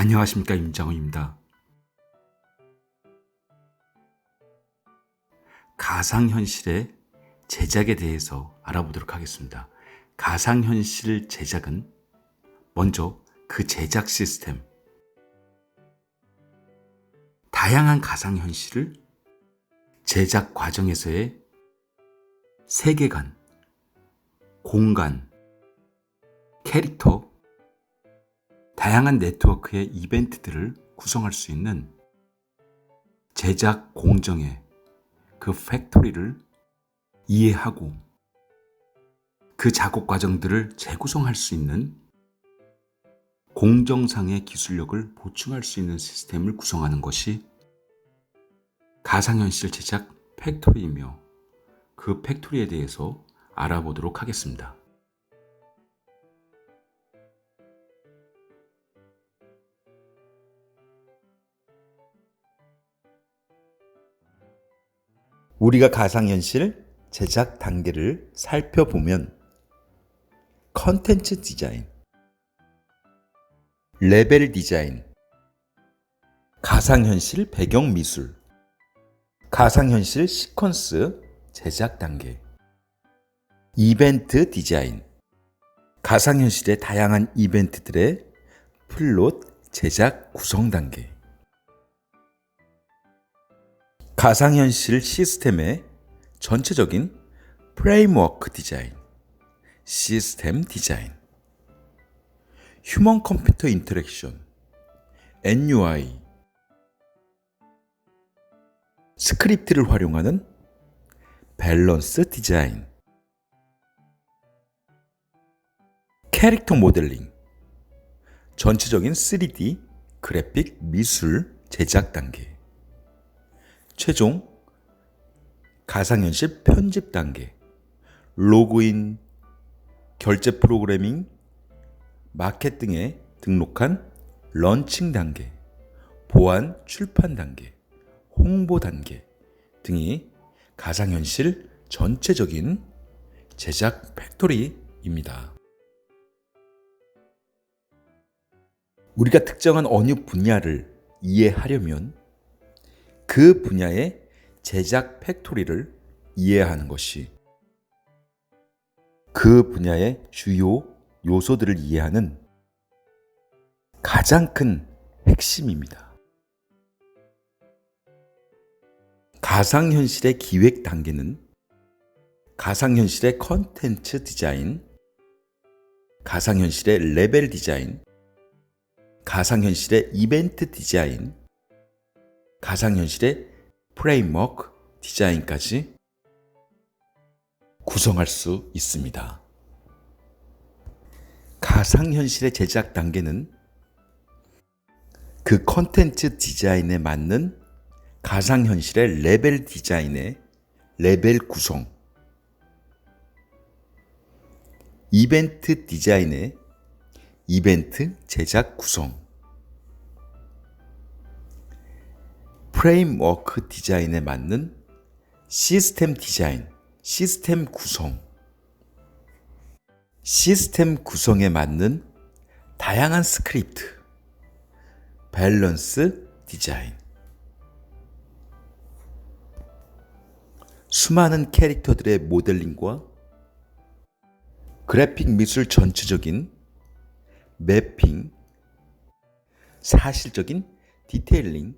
안녕하십니까 임장훈입니다. 가상현실의 제작에 대해서 알아보도록 하겠습니다. 가상현실 제작은 먼저 그 제작 시스템, 다양한 가상현실을 제작 과정에서의 세계관, 공간, 캐릭터, 다양한 네트워크의 이벤트들을 구성할 수 있는 제작 공정의 그 팩토리를 이해하고 그 작업 과정들을 재구성할 수 있는 공정상의 기술력을 보충할 수 있는 시스템을 구성하는 것이 가상현실 제작 팩토리이며 그 팩토리에 대해서 알아보도록 하겠습니다. 우리가 가상현실 제작 단계를 살펴보면 컨텐츠 디자인, 레벨 디자인, 가상현실 배경 미술, 가상현실 시퀀스 제작 단계, 이벤트 디자인, 가상현실의 다양한 이벤트들의 플롯 제작 구성 단계, 가상현실 시스템의 전체적인 프레임워크 디자인, 시스템 디자인, 휴먼 컴퓨터 인터랙션, NUI, 스크립트를 활용하는 밸런스 디자인, 캐릭터 모델링, 전체적인 3D 그래픽 미술 제작 단계, 최종 가상현실 편집 단계, 로그인, 결제 프로그래밍, 마켓 등에 등록한 런칭 단계, 보안 출판 단계, 홍보 단계 등이 가상현실 전체적인 제작 팩토리입니다. 우리가 특정한 어느 분야를 이해하려면 그 분야의 제작 팩토리를 이해하는 것이 그 분야의 주요 요소들을 이해하는 가장 큰 핵심입니다. 가상현실의 기획 단계는 가상현실의 컨텐츠 디자인, 가상현실의 레벨 디자인, 가상현실의 이벤트 디자인, 가상현실의 프레임워크 디자인까지 구성할 수 있습니다. 가상현실의 제작 단계는 그 컨텐츠 디자인에 맞는 가상현실의 레벨 디자인의 레벨 구성, 이벤트 디자인의 이벤트 제작 구성, 프레임워크 디자인에 맞는 시스템 디자인, 시스템 구성, 시스템 구성에 맞는 다양한 스크립트, 밸런스 디자인, 수많은 캐릭터들의 모델링과 그래픽 미술 전체적인 매핑, 사실적인 디테일링,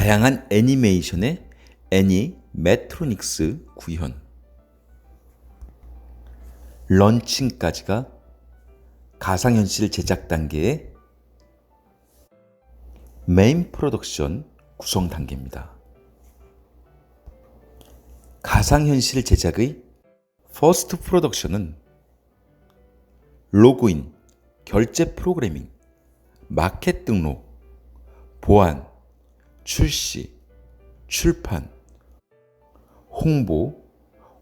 다양한 애니메이션의 애니 메트로닉스 구현, 런칭까지가 가상현실 제작 단계의 메인 프로덕션 구성 단계입니다. 가상현실 제작의 퍼스트 프로덕션은 로그인, 결제 프로그래밍, 마켓 등록, 보안, 출시, 출판, 홍보,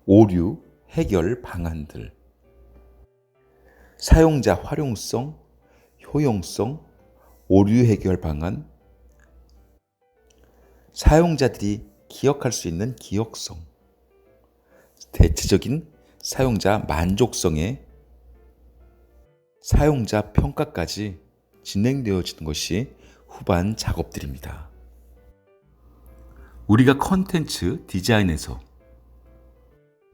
오류, 해결 방안들, 사용자 활용성, 효용성, 오류 해결 방안, 사용자들이 기억할 수 있는 기억성, 대체적인 사용자 만족성의 사용자 평가까지 진행되어지는 것이 후반 작업들입니다. 우리가 컨텐츠 디자인에서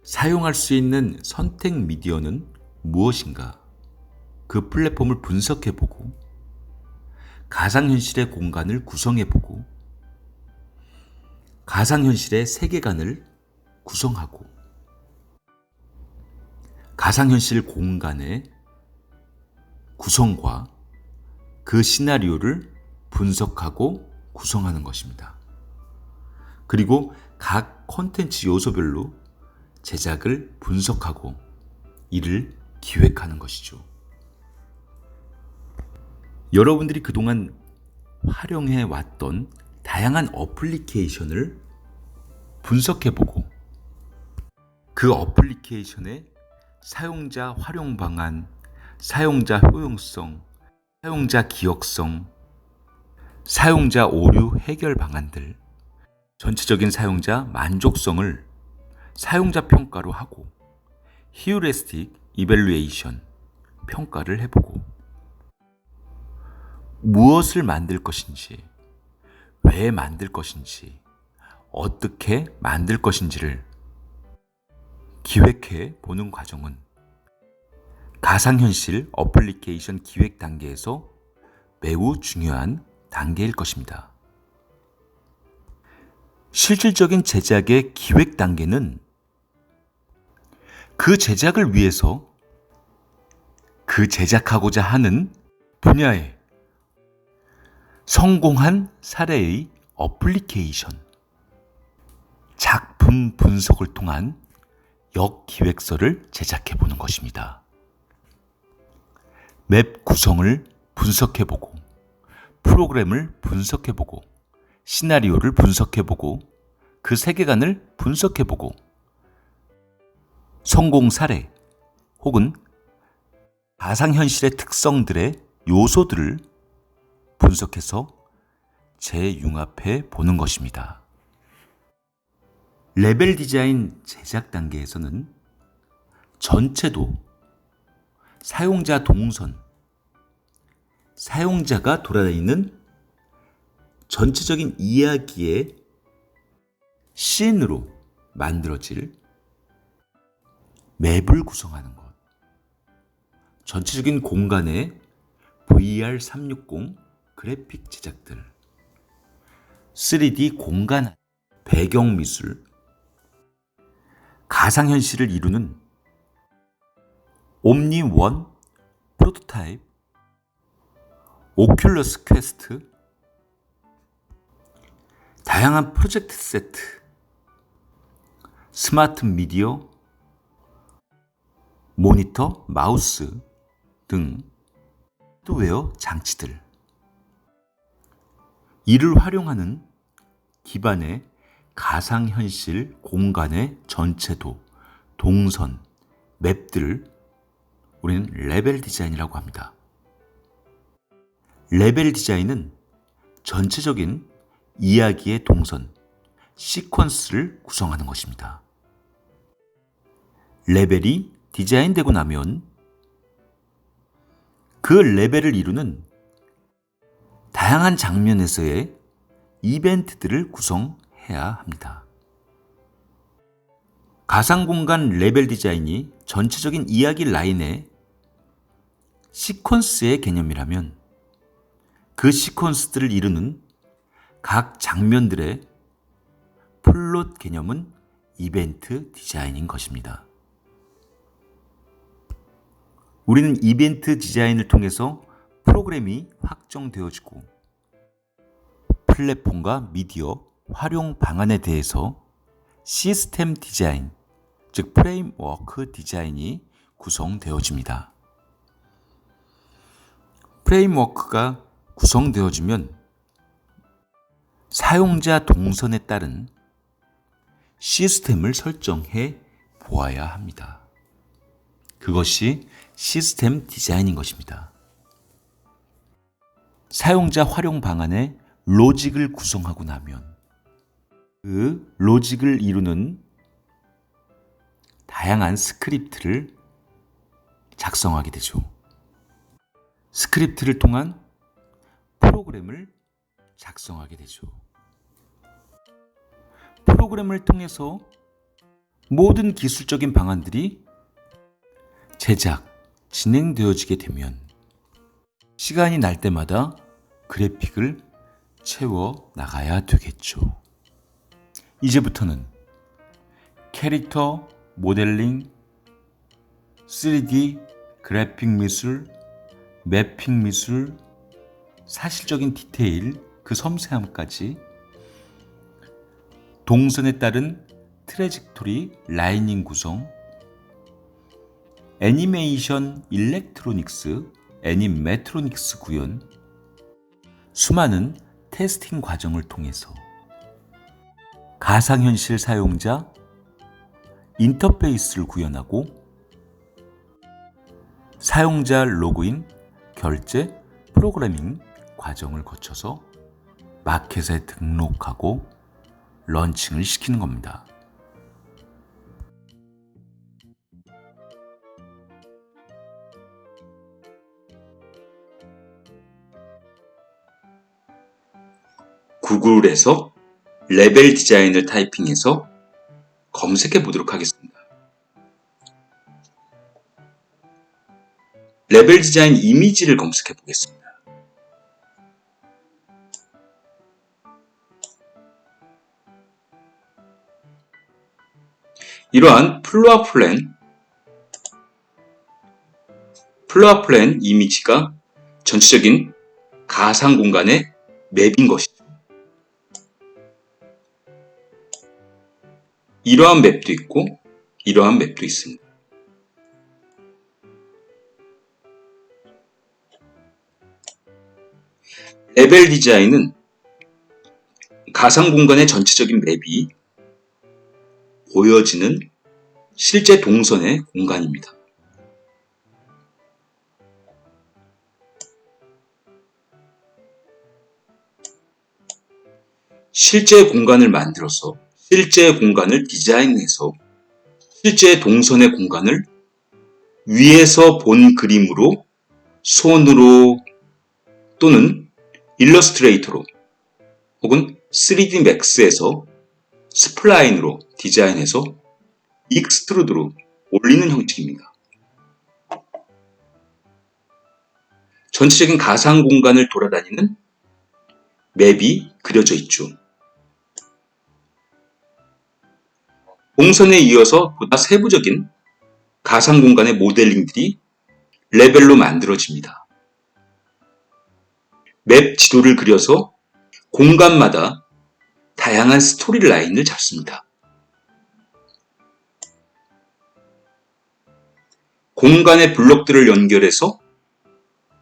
사용할 수 있는 선택 미디어는 무엇인가? 그 플랫폼을 분석해보고, 가상현실의 공간을 구성해보고, 가상현실의 세계관을 구성하고, 가상현실 공간의 구성과 그 시나리오를 분석하고 구성하는 것입니다. 그리고 각 콘텐츠 요소별로 제작을 분석하고 이를 기획하는 것이죠. 여러분들이 그동안 활용해 왔던 다양한 어플리케이션을 분석해보고 그 어플리케이션의 사용자 활용 방안, 사용자 효용성, 사용자 기억성, 사용자 오류 해결 방안들, 전체적인 사용자 만족성을 사용자 평가로 하고 히우레스틱 이벨루에이션 평가를 해보고 무엇을 만들 것인지, 왜 만들 것인지, 어떻게 만들 것인지를 기획해 보는 과정은 가상현실 어플리케이션 기획 단계에서 매우 중요한 단계일 것입니다. 실질적인 제작의 기획 단계는 그 제작을 위해서 그 제작하고자 하는 분야에 성공한 사례의 어플리케이션, 작품 분석을 통한 역기획서를 제작해 보는 것입니다. 맵 구성을 분석해 보고, 프로그램을 분석해 보고, 시나리오를 분석해 보고, 그 세계관을 분석해 보고, 성공 사례 혹은 가상현실의 특성들의 요소들을 분석해서 재융합해 보는 것입니다. 레벨 디자인 제작 단계에서는 전체도 사용자 동선, 사용자가 돌아다니는 전체적인 이야기의 씬으로 만들어질 맵을 구성하는 것. 전체적인 공간에 VR360 그래픽 제작들, 3D 공간 배경 미술, 가상현실을 이루는 옴니 원 프로토타입, 오큘러스 퀘스트, 다양한 프로젝트 세트, 스마트 미디어, 모니터, 마우스 등 하드웨어 장치들. 이를 활용하는 기반의 가상현실 공간의 전체도, 동선, 맵들을 우리는 레벨 디자인이라고 합니다. 레벨 디자인은 전체적인 이야기의 동선, 시퀀스를 구성하는 것입니다. 레벨이 디자인되고 나면 그 레벨을 이루는 다양한 장면에서의 이벤트들을 구성해야 합니다. 가상공간 레벨 디자인이 전체적인 이야기 라인의 시퀀스의 개념이라면 그 시퀀스들을 이루는 각 장면들의 플롯 개념은 이벤트 디자인인 것입니다. 우리는 이벤트 디자인을 통해서 프로그램이 확정되어지고 플랫폼과 미디어 활용 방안에 대해서 시스템 디자인, 즉 프레임워크 디자인이 구성되어집니다. 프레임워크가 구성되어지면 사용자 동선에 따른 시스템을 설정해 보아야 합니다. 그것이 시스템 디자인인 것입니다. 사용자 활용 방안에 로직을 구성하고 나면 그 로직을 이루는 다양한 스크립트를 작성하게 되죠. 스크립트를 통한 프로그램을 작성하게 되죠. 프로그램을 통해서 모든 기술적인 방안들이 제작, 진행되어지게 되면 시간이 날 때마다 그래픽을 채워 나가야 되겠죠. 이제부터는 캐릭터, 모델링, 3D, 그래픽 미술, 매핑 미술, 사실적인 디테일, 그 섬세함까지 동선에 따른 트레직토리, 라이닝 구성, 애니메이션 일렉트로닉스, 애니메트로닉스 구현, 수많은 테스팅 과정을 통해서 가상현실 사용자 인터페이스를 구현하고 사용자 로그인, 결제, 프로그래밍 과정을 거쳐서 마켓에 등록하고 런칭을 시키는 겁니다. 구글에서 레벨 디자인을 타이핑해서 검색해 보도록 하겠습니다. 레벨 디자인 이미지를 검색해 보겠습니다. 이러한 플로어 플랜, 플로어 플랜 이미지가 전체적인 가상 공간의 맵인 것이죠. 이러한 맵도 있고 이러한 맵도 있습니다. 레벨 디자인은 가상 공간의 전체적인 맵이 보여지는 실제 동선의 공간입니다. 실제 공간을 만들어서 실제 공간을 디자인해서 실제 동선의 공간을 위에서 본 그림으로 손으로 또는 일러스트레이터로 혹은 3D 맥스에서 스플라인으로 디자인해서 익스트루드로 올리는 형식입니다. 전체적인 가상 공간을 돌아다니는 맵이 그려져 있죠. 동선에 이어서 보다 세부적인 가상 공간의 모델링들이 레벨로 만들어집니다. 맵 지도를 그려서 공간마다 다양한 스토리 라인을 잡습니다. 공간의 블록들을 연결해서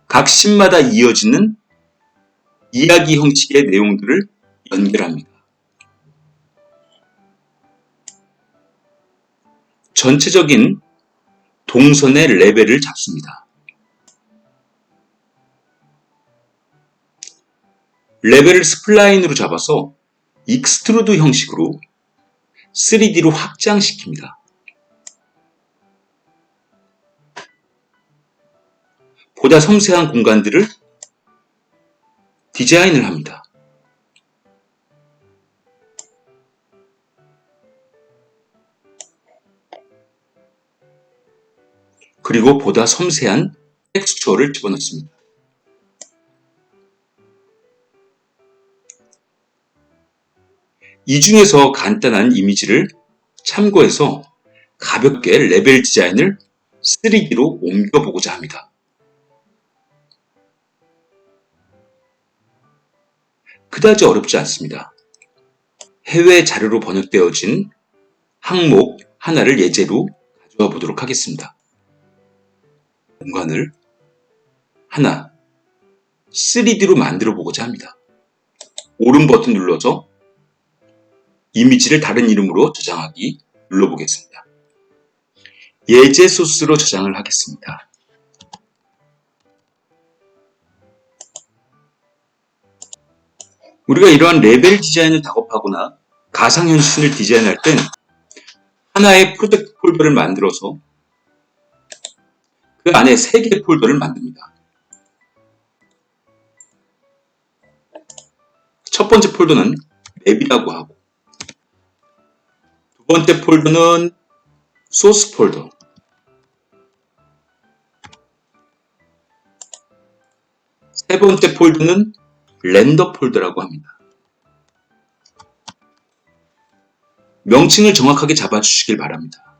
각 씬마다 이어지는 이야기 형식의 내용들을 연결합니다. 전체적인 동선의 레벨을 잡습니다. 레벨을 스플라인으로 잡아서 익스트루드 형식으로 3D로 확장시킵니다. 보다 섬세한 공간들을 디자인을 합니다. 그리고 보다 섬세한 텍스처를 집어넣습니다. 이 중에서 간단한 이미지를 참고해서 가볍게 레벨 디자인을 3D로 옮겨보고자 합니다. 그다지 어렵지 않습니다. 해외 자료로 번역되어진 항목 하나를 예제로 가져와 보도록 하겠습니다. 공간을 하나 3D로 만들어 보고자 합니다. 오른 버튼 눌러서 이미지를 다른 이름으로 저장하기 눌러보겠습니다. 예제 소스로 저장을 하겠습니다. 우리가 이러한 레벨 디자인을 작업하거나 가상현실을 디자인할 땐 하나의 프로젝트 폴더를 만들어서 그 안에 세 개의 폴더를 만듭니다. 첫 번째 폴더는 맵이라고 하고 두 번째 폴더는 소스 폴더 세 번째 폴더는 렌더 폴더라고 합니다. 명칭을 정확하게 잡아주시길 바랍니다.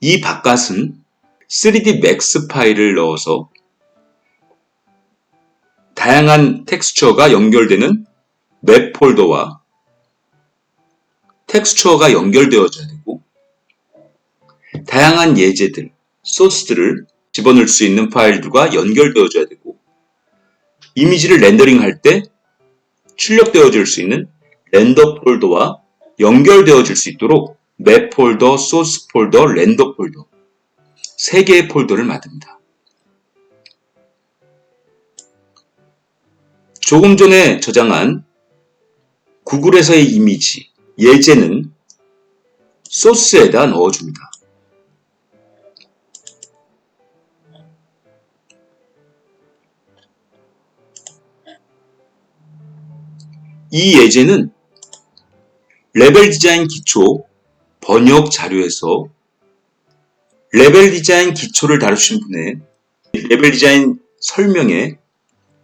이 바깥은 3D Max 파일을 넣어서 다양한 텍스처가 연결되는 맵 폴더와 텍스처가 연결되어져야 되고 다양한 예제들, 소스들을 집어넣을 수 있는 파일들과 연결되어져야 되고 이미지를 렌더링할 때 출력되어질 수 있는 렌더 폴더와 연결되어질 수 있도록 맵 폴더, 소스 폴더, 렌더 폴더 세 개의 폴더를 만듭니다. 조금 전에 저장한 구글에서의 이미지, 예제는 소스에다 넣어줍니다. 이 예제는 레벨 디자인 기초 번역 자료에서 레벨 디자인 기초를 다루신 분의 레벨 디자인 설명에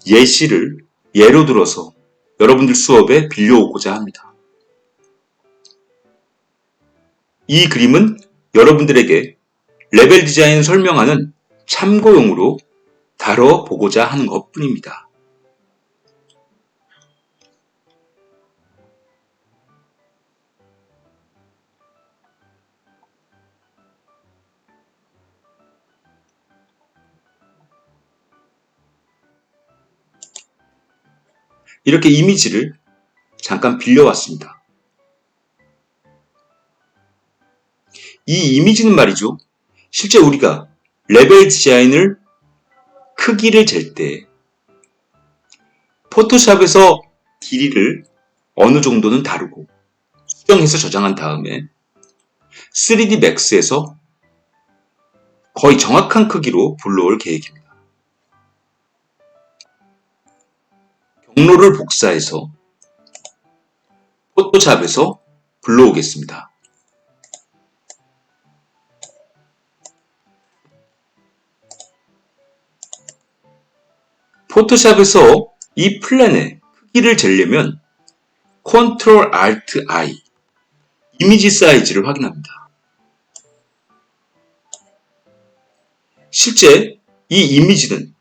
예시를 예로 들어서 여러분들 수업에 빌려오고자 합니다. 이 그림은 여러분들에게 레벨 디자인 설명하는 참고용으로 다뤄보고자 하는 것 뿐입니다. 이렇게 이미지를 잠깐 빌려왔습니다. 이 이미지는 말이죠. 실제 우리가 레벨 디자인을 크기를 잴 때 포토샵에서 길이를 어느 정도는 다루고 수정해서 저장한 다음에 3D Max에서 거의 정확한 크기로 불러올 계획입니다. 경로를 복사해서 포토샵에서 불러오겠습니다. 포토샵에서 이 플랜의 크기를 재려면 Ctrl Alt I 이미지 사이즈를 확인합니다. 실제 이 이미지는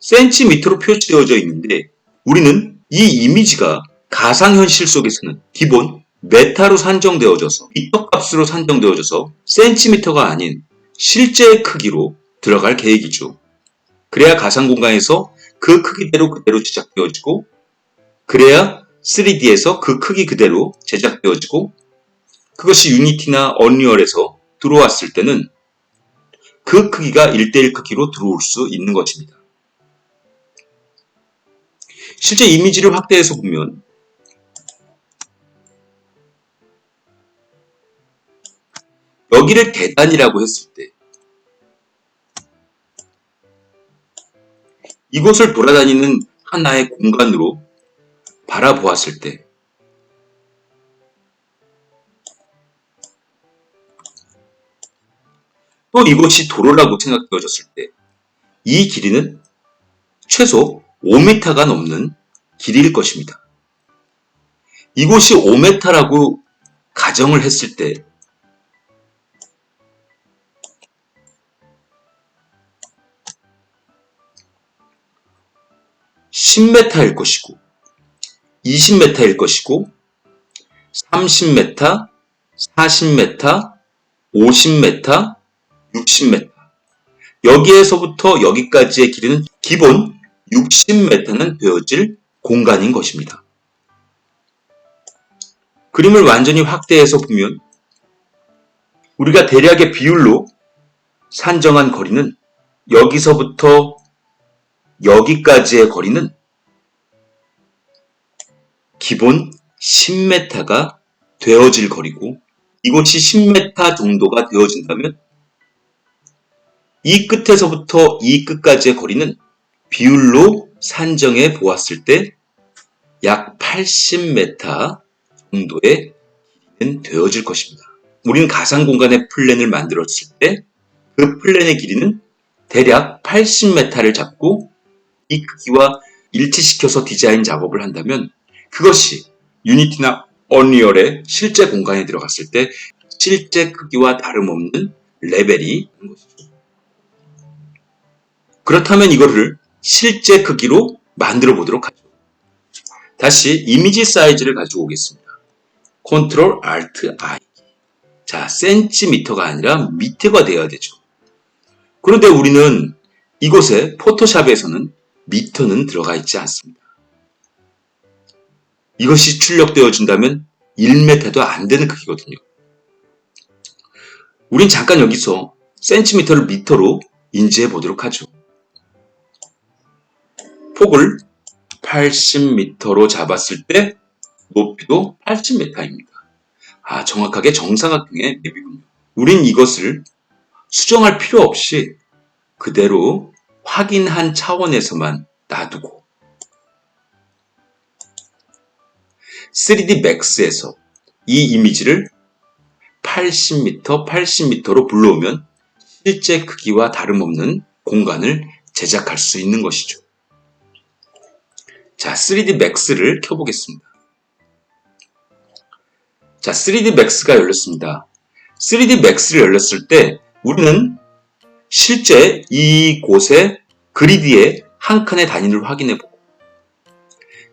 센티미터로 표시되어져 있는데 우리는 이 이미지가 가상현실 속에서는 기본 메타로 산정되어져서 미터 값으로 산정되어져서 센티미터가 아닌 실제 크기로 들어갈 계획이죠. 그래야 가상 공간에서 그 크기대로 그대로 제작되어지고 그래야 3D에서 그 크기 그대로 제작되어지고 그것이 유니티나 언리얼에서 들어왔을 때는 그 크기가 1대1 크기로 들어올 수 있는 것입니다. 실제 이미지를 확대해서 보면 여기를 계단이라고 했을 때 이곳을 돌아다니는 하나의 공간으로 바라보았을 때 또 이곳이 도로라고 생각되어졌을 때 이 길이는 최소 5m가 넘는 길이일 것입니다. 이곳이 5m라고 가정을 했을 때 (10m일) 것이고 20m일 것이고 30m, 40m, 50m, 60m 여기에서부터 여기까지의 길이는 기본 60m는 되어질 공간인 것입니다. 그림을 완전히 확대해서 보면 우리가 대략의 비율로 산정한 거리는 여기서부터 여기까지의 거리는 기본 10m가 되어질 거리고 이곳이 10m 정도가 되어진다면 이 끝에서부터 이 끝까지의 거리는 비율로 산정해 보았을 때 약 80m 정도의 길이는 되어질 것입니다. 우리는 가상 공간의 플랜을 만들었을 때 그 플랜의 길이는 대략 80m를 잡고 이 크기와 일치시켜서 디자인 작업을 한다면 그것이 유니티나 언리얼의 실제 공간에 들어갔을 때 실제 크기와 다름없는 레벨이 있는 것이죠. 그렇다면 이거를 실제 크기로 만들어 보도록 하죠. 다시 이미지 사이즈를 가지고 오겠습니다. 컨트롤 알트 I. 자, 센티미터가 아니라 미터가 되어야 되죠. 그런데 우리는 이곳에 포토샵에서는 미터는 들어가 있지 않습니다. 이것이 출력되어진다면 1m도 안 되는 크기거든요. 우린 잠깐 여기서 센티미터를 미터로 인지해 보도록 하죠. 폭을 80m로 잡았을 때 높이도 80m입니다. 아, 정확하게 정사각형의 맵이군요. 우린 이것을 수정할 필요 없이 그대로 확인한 차원에서만 놔두고 3D Max에서 이 이미지를 80m, 80m로 불러오면 실제 크기와 다름없는 공간을 제작할 수 있는 것이죠. 자, 3D Max를 켜보겠습니다. 자, 3D Max가 열렸습니다. 3D Max를 열렸을 때 우리는 실제 이곳의 그리드의 한 칸의 단위를 확인해보고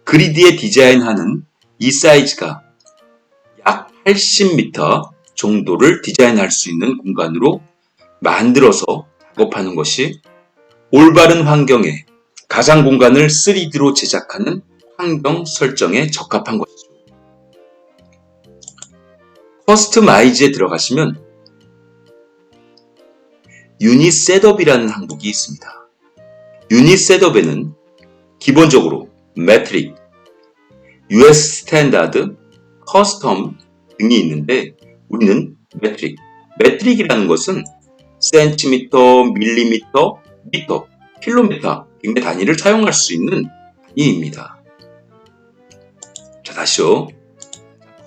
그리드에 디자인하는 이 사이즈가 약 80m 정도를 디자인할 수 있는 공간으로 만들어서 작업하는 것이 올바른 환경에 가상 공간을 3D로 제작하는 환경 설정에 적합한 것이죠. 커스터마이즈에 들어가시면 유닛 셋업이라는 항목이 있습니다. 유닛 셋업에는 기본적으로 매트릭, US 스탠다드, 커스텀 등이 있는데 우리는 매트릭, 매트릭이라는 것은 센티미터, 밀리미터, 미터, 킬로미터 등의 단위를 사용할 수 있는 단위입니다. 자, 다시요.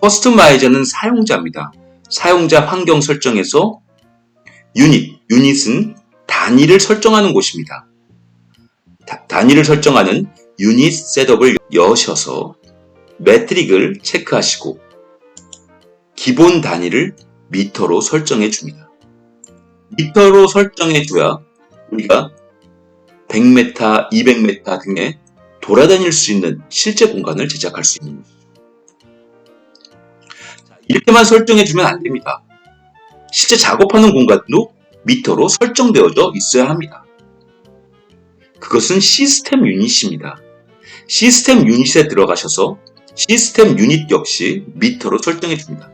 커스터마이저는 사용자입니다. 사용자 환경 설정에서 유닛, 유닛은 단위를 설정하는 곳입니다. 다- 단위를 설정하는 유닛 셋업을 여셔서 매트릭을 체크하시고 기본 단위를 미터로 설정해 줍니다. 미터로 설정해 줘야 우리가 100m, 200m 등의 돌아다닐 수 있는 실제 공간을 제작할 수 있는 것이죠. 자, 이렇게만 설정해 주면 안 됩니다. 실제 작업하는 공간도 미터로 설정되어져 있어야 합니다. 그것은 시스템 유닛입니다. 시스템 유닛에 들어가셔서 시스템 유닛 역시 미터로 설정해 줍니다.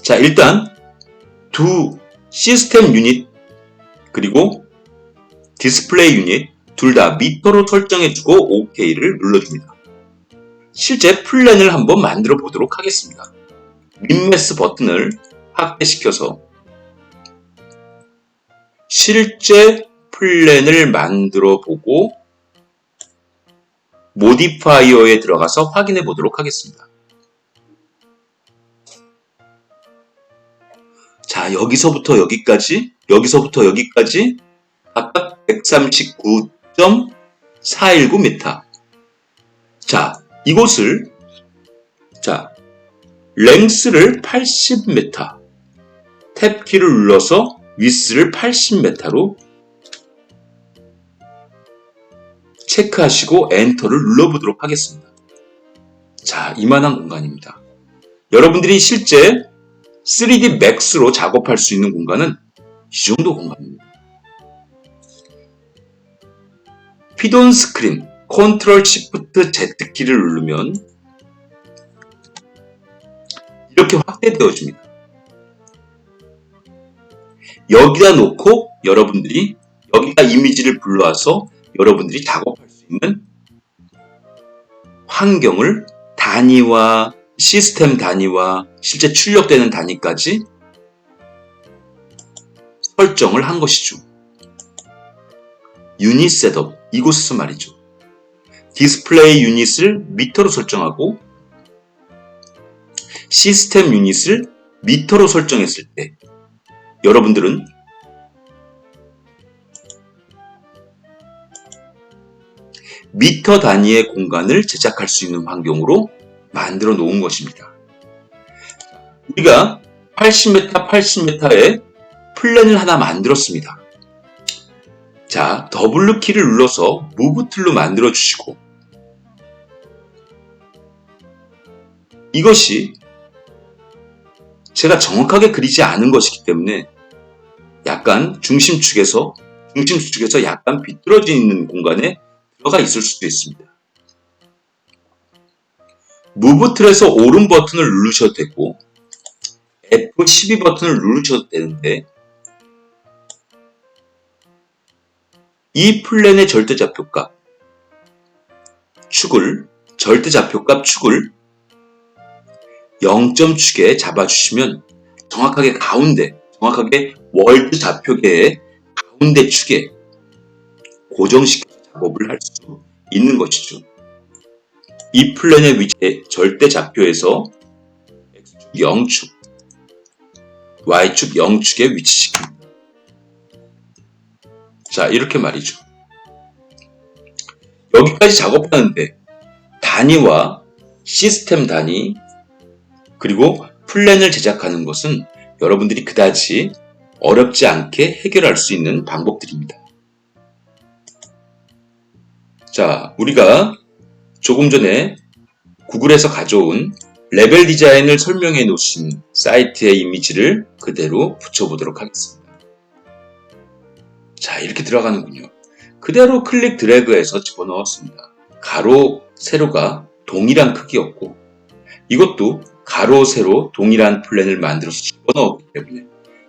자, 일단 두 시스템 유닛 그리고 디스플레이 유닛 둘 다 미터로 설정해 주고 OK를 눌러줍니다. 실제 플랜을 한번 만들어 보도록 하겠습니다. 윈매스 버튼을 확대시켜서 실제 플랜을 만들어 보고 모디파이어에 들어가서 확인해 보도록 하겠습니다. 자, 여기서부터 여기까지, 여기서부터 여기까지 각각 139.419m. 자, 이곳을 자, 랭스를 80m, 탭 키를 눌러서 위스를 80m로 체크하시고 엔터를 눌러보도록 하겠습니다. 자, 이만한 공간입니다. 여러분들이 실제 3D 맥스로 작업할 수 있는 공간은 이 정도 공간입니다. 피돈 스크린, 컨트롤 시프트 Z 키를 누르면 이렇게 확대되어집니다. 여기다 놓고 여러분들이 여기다 이미지를 불러와서 여러분들이 작업할 수 있는 환경을 단위와 시스템 단위와 실제 출력되는 단위까지 설정을 한 것이죠. 유닛 셋업 이곳에서 말이죠. 디스플레이 유닛을 미터로 설정하고 시스템 유닛을 미터로 설정했을 때 여러분들은 미터 단위의 공간을 제작할 수 있는 환경으로 만들어 놓은 것입니다. 우리가 80m, 80m의 플랜을 하나 만들었습니다. 자, 더블 키를 눌러서 무브 툴로 만들어 주시고 이것이 제가 정확하게 그리지 않은 것이기 때문에 약간 중심축에서 중심축에서 약간 비뚤어져 있는 공간에 들어가 있을 수도 있습니다. 무브 툴에서 오른 버튼을 누르셔도 되고 F12 버튼을 누르셔도 되는데 이 플랜의 절대 좌표값 축을 절대 좌표값 축을 0점축에 잡아주시면 정확하게 가운데 정확하게 월드 좌표계의 가운데 축에 고정시켜 작업을 할 수 있는 것이죠. 이 플랜의 위치에 절대 좌표에서 X축 0축 Y축 0축에 위치시킵니다. 자, 이렇게 말이죠. 여기까지 작업하는데 단위와 시스템 단위 그리고 플랜을 제작하는 것은 여러분들이 그다지 어렵지 않게 해결할 수 있는 방법들입니다. 자, 우리가 조금 전에 구글에서 가져온 레벨 디자인을 설명해 놓으신 사이트의 이미지를 그대로 붙여보도록 하겠습니다. 자, 이렇게 들어가는군요. 그대로 클릭 드래그해서 집어넣었습니다. 가로, 세로가 동일한 크기였고, 이것도 가로, 세로 동일한 플랜을 만들어서 집어넣었기 때문에,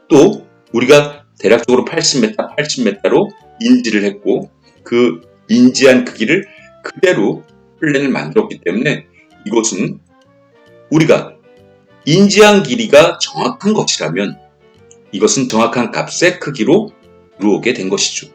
또 우리가 대략적으로 80m, 80m로 인지를 했고, 그 인지한 크기를 그대로 플랜을 만들었기 때문에 이것은 우리가 인지한 길이가 정확한 것이라면 이것은 정확한 값의 크기로 들어오게 된 것이죠.